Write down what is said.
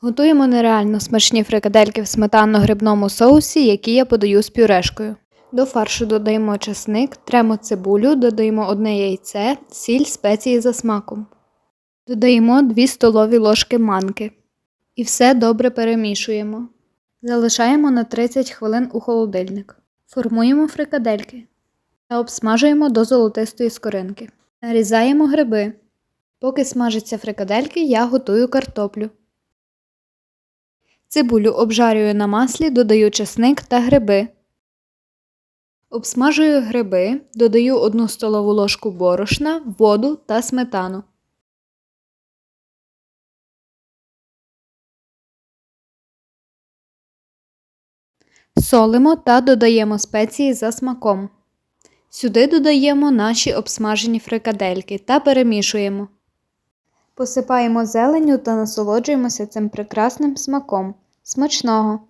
Готуємо нереально смачні фрикадельки в сметанно-грибному соусі, які я подаю з пюрешкою. До фаршу додаємо чесник, тремо цибулю, додаємо одне яйце, сіль, спеції за смаком. Додаємо 2 столові ложки манки. І все добре перемішуємо. Залишаємо на 30 хвилин у холодильник. Формуємо фрикадельки та обсмажуємо до золотистої скоринки. Нарізаємо гриби. Поки смажаться фрикадельки, я готую картоплю. Цибулю обжарюю на маслі, додаю чесник та гриби. Обсмажую гриби, додаю 1 столову ложку борошна, воду та сметану. Солимо та додаємо спеції за смаком. Сюди додаємо наші обсмажені фрикадельки та перемішуємо. Посипаємо зеленню та насолоджуємося цим прекрасним смаком. Смачного!